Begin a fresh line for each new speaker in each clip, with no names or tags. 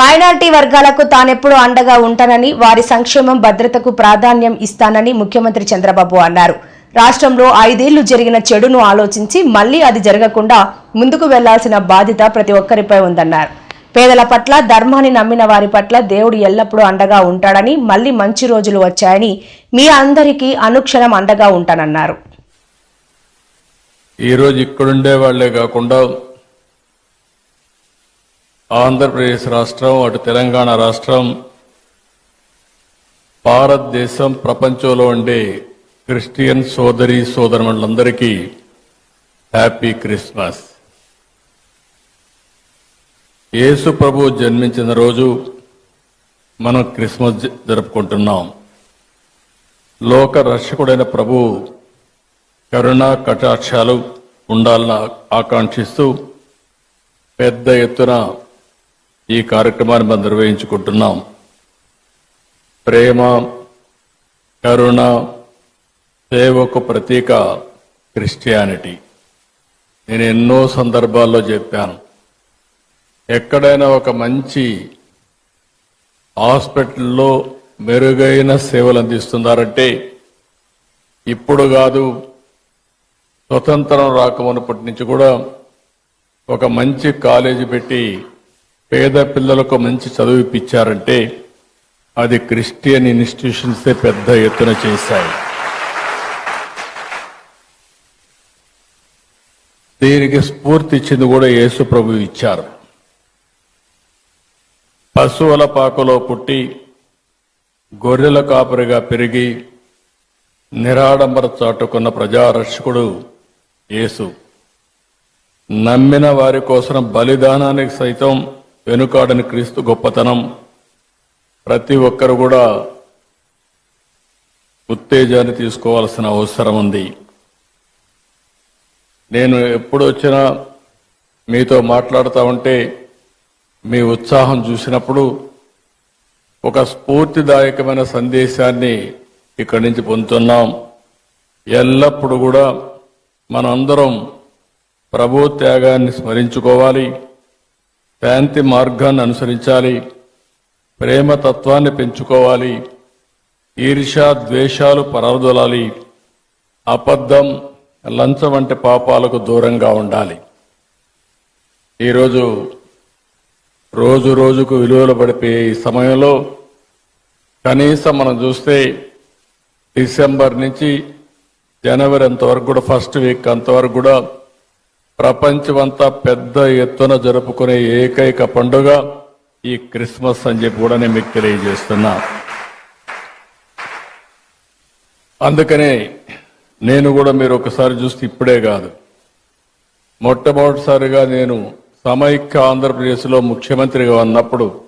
Minority వర్గాలకు తానెప్పుడు అండగా ఉంటానని వారి సంక్షేమం భద్రతకు ప్రాధాన్యం ఇస్తానని ముఖ్యమంత్రి చంద్రబాబు అన్నారు. రాష్ట్రంలో ఐదేళ్ళు జరిగిన చెడును ఆలోచించి మళ్ళీ అది జరగకుండా ముందుకు వెళ్ళాల్సిన బాధ్యత ప్రతి ఒక్కరిపై ఉందన్నారు. పేదల పట్ల ధర్మాన్ని నమ్మిన వారి పట్ల దేవుడు ఎల్లప్పుడూ అండగా ఉంటాడని మళ్ళీ మంచి రోజులు వచ్చాయని మీ అందరికీ అనుక్షణం అండగా ఉంటానన్నారు.
ఈరోజు ఇక్కడుండే వాళ్ళే కాకుండా ఆంధ్రప్రదేశ్ రాష్ట్రం అటు తెలంగాణ రాష్ట్రం భారతదేశం ప్రపంచంలో ఉండే క్రిస్టియన్ సోదరి సోదరులందరికీ హ్యాపీ క్రిస్మస్. యేసు ప్రభు జన్మించిన రోజు మనం క్రిస్మస్ జరుపుకుంటున్నాం. లోక రక్షకుడైన ప్రభు కరుణ కటాక్షాలు ఉండాలని ఆకాంక్షిస్తూ పెద్ద ఎత్తున ఈ కార్యక్రమాన్ని మనం నిర్వహించుకుంటున్నాం. ప్రేమ కరుణ సేవకు ప్రతీక క్రిస్టియానిటీ. నేను ఎన్నో సందర్భాల్లో చెప్పాను. ఎక్కడైనా ఒక మంచి హాస్పిటల్లో మెరుగైన సేవలు అందిస్తున్నారంటే ఇప్పుడు కాదు స్వతంత్రం రాకమునప్పటి నుంచి కూడా ఒక మంచి కాలేజీ పెట్టి పేద పిల్లలకు మంచి చదువు ఇప్పించారంటే అది క్రిస్టియన్ ఇన్స్టిట్యూషన్సే పెద్ద ఎత్తున చేశాయి. దీనికి స్ఫూర్తి ఇచ్చింది కూడా యేసు ప్రభు ఇచ్చారు. పశువుల పాకలో పుట్టి గొర్రెల కాపరిగా పెరిగి నిరాడంబర చాటుకున్న ప్రజారక్షకుడు యేసు. నమ్మిన వారి కోసం బలిదానానికి సైతం వెనుకాడని క్రీస్తు గొప్పతనం. ప్రతి ఒక్కరు కూడా ఉత్తేజాన్ని తీసుకోవాల్సిన అవసరం ఉంది. నేను ఎప్పుడు వచ్చినా మీతో మాట్లాడుతూ ఉంటే మీ ఉత్సాహం చూసినప్పుడు ఒక స్ఫూర్తిదాయకమైన సందేశాన్ని ఇక్కడి నుంచి పొందుతున్నాం. ఎల్లప్పుడూ కూడా మనందరం ప్రభు త్యాగాన్ని స్మరించుకోవాలి. శాంతి మార్గాన్ని అనుసరించాలి. ప్రేమ తత్వాన్ని పెంచుకోవాలి. ఈర్ష ద్వేషాలు పరదొలాలి. అబద్ధం లంచం వంటి పాపాలకు దూరంగా ఉండాలి. ఈరోజు రోజు రోజుకు విలువలు పడిపోయే ఈ సమయంలో కనీసం మనం చూస్తే డిసెంబర్ నుంచి జనవరి అంతవరకు కూడా ఫస్ట్ వీక్ అంతవరకు కూడా ప్రపంచమంతా పెద్ద ఎత్తున జరుపుకునే ఏకైక పండుగ ఈ క్రిస్మస్ అని చెప్పి కూడా నేను మీకు తెలియజేస్తున్నా. అందుకనే నేను కూడా మీరు ఒకసారి చూస్తే ఇప్పుడే కాదు. మొట్టమొదటిసారిగా నేను సమైక్య ఆంధ్రప్రదేశ్లో ముఖ్యమంత్రిగా ఉన్నప్పుడు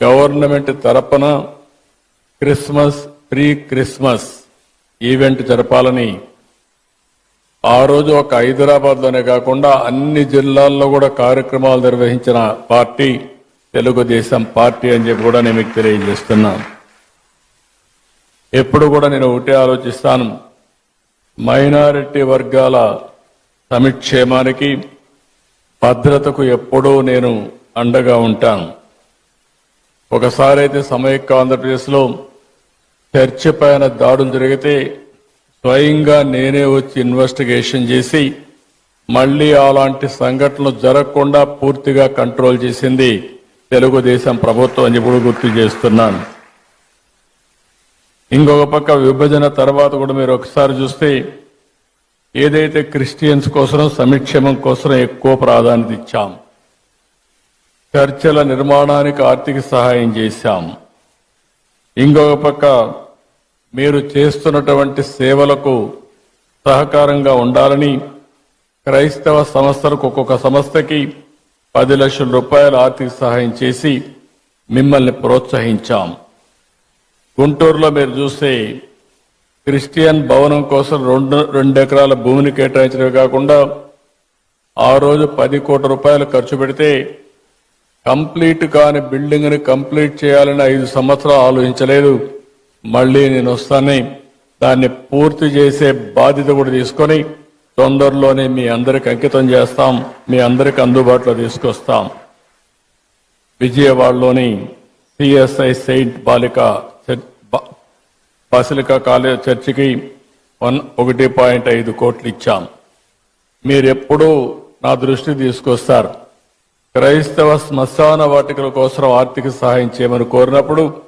గవర్నమెంట్ తరపున క్రిస్మస్ ప్రీ క్రిస్మస్ ఈవెంట్ జరపాలని ఆ రోజు ఒక హైదరాబాద్లోనే కాకుండా అన్ని జిల్లాల్లో కూడా కార్యక్రమాలు నిర్వహించిన పార్టీ తెలుగుదేశం పార్టీ అని చెప్పి కూడా నేను మీకు తెలియజేస్తున్నాను ఎప్పుడు కూడా నేను ఒకటే ఆలోచిస్తాను. మైనారిటీ వర్గాల సమిక్షేమానికి భద్రతకు ఎప్పుడూ నేను అండగా ఉంటాను. ఒకసారి అయితే సమైక్య ఆంధ్రప్రదేశ్లో చర్చి పైన దాడులు జరిగితే స్వయంగా నేనే వచ్చి ఇన్వెస్టిగేషన్ చేసి మళ్ళీ అలాంటి సంఘటనలు జరగకుండా పూర్తిగా కంట్రోల్ చేసింది తెలుగుదేశం ప్రభుత్వం అని ఇప్పుడు గుర్తు చేస్తున్నాను. ఇంకొక పక్క విభజన తర్వాత కూడా మీరు ఒకసారి చూస్తే ఏదైతే క్రిస్టియన్స్ కోసం సంక్షేమం కోసం ఎక్కువ ప్రాధాన్యత ఇచ్చాం. చర్చల నిర్మాణానికి ఆర్థిక సహాయం చేశాం. ఇంకొక పక్క మీరు చేస్తున్నటువంటి సేవలకు సహకారంగా ఉండాలని క్రైస్తవ సంస్థలకు ఒక్కొక్క సంస్థకి పది లక్షల రూపాయల ఆర్థిక సహాయం చేసి మిమ్మల్ని ప్రోత్సహించాం. గుంటూరులో మీరు చూస్తే క్రిస్టియన్ భవనం కోసం రెండు రెండు ఎకరాల భూమిని కేటాయించడమే కాకుండా ఆ రోజు పది కోట్ల రూపాయలు ఖర్చు పెడితే కంప్లీట్ కాని బిల్డింగ్ని కంప్లీట్ చేయాలని ఐదు సంవత్సరాలు ఆలోచించలేదు. మళ్ళీ నేను వస్తానని దాన్ని పూర్తి చేసే బాధ్యత కూడా తీసుకొని తొందరలోనే మీ అందరికి అంకితం చేస్తాం మీ అందరికి అందుబాటులో తీసుకొస్తాం. విజయవాడలోని సిఎస్ఐ సెయింట్ బాలిక చర్చ్ కాలేజ్ చర్చికి వన్ ఒకటి పాయింట్ ఐదు కోట్లు ఇచ్చాం. మీరెప్పుడూ నా దృష్టి తీసుకొస్తారు. క్రైస్తవ శ్మశాన వాటికల కోసం ఆర్థిక సహాయం చేయమని కోరినప్పుడు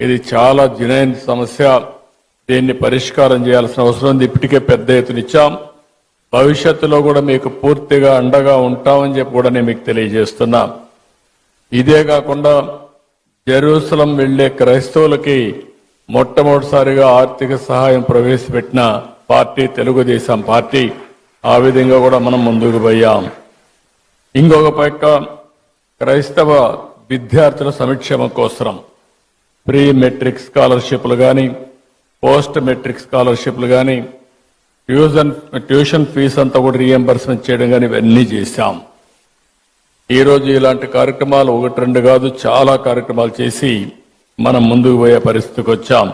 ఇది చాలా జినైన్ సమస్య. దీన్ని పరిష్కారం చేయాల్సిన అవసరం ఉంది. ఇప్పటికే పెద్ద ఎత్తున ఇచ్చాం. భవిష్యత్తులో కూడా మీకు పూర్తిగా అండగా ఉంటామని చెప్పి కూడా నేను మీకు తెలియజేస్తున్నా. ఇదే కాకుండా జెరూసలం వెళ్ళే క్రైస్తవులకి మొట్టమొదటిసారిగా ఆర్థిక సహాయం ప్రవేశపెట్టిన పార్టీ తెలుగుదేశం పార్టీ. ఆ విధంగా కూడా మనం ముందుకు పోయాం. ఇంకొక పక్క క్రైస్తవ విద్యార్థుల సంక్షేమం కోసం ప్రీ మెట్రిక్ స్కాలర్షిప్లు కానీ పోస్ట్ మెట్రిక్ స్కాలర్షిప్లు కానీ ట్యూషన్ ట్యూషన్ ఫీజు అంతా కూడా రీఎంబర్స్మెంట్ చేయడం కానీ ఇవన్నీ చేశాం. ఈ రోజు ఇలాంటి కార్యక్రమాలు ఒకటి రెండు కాదు చాలా కార్యక్రమాలు చేసి మనం ముందుకు పోయే పరిస్థితికి వచ్చాం.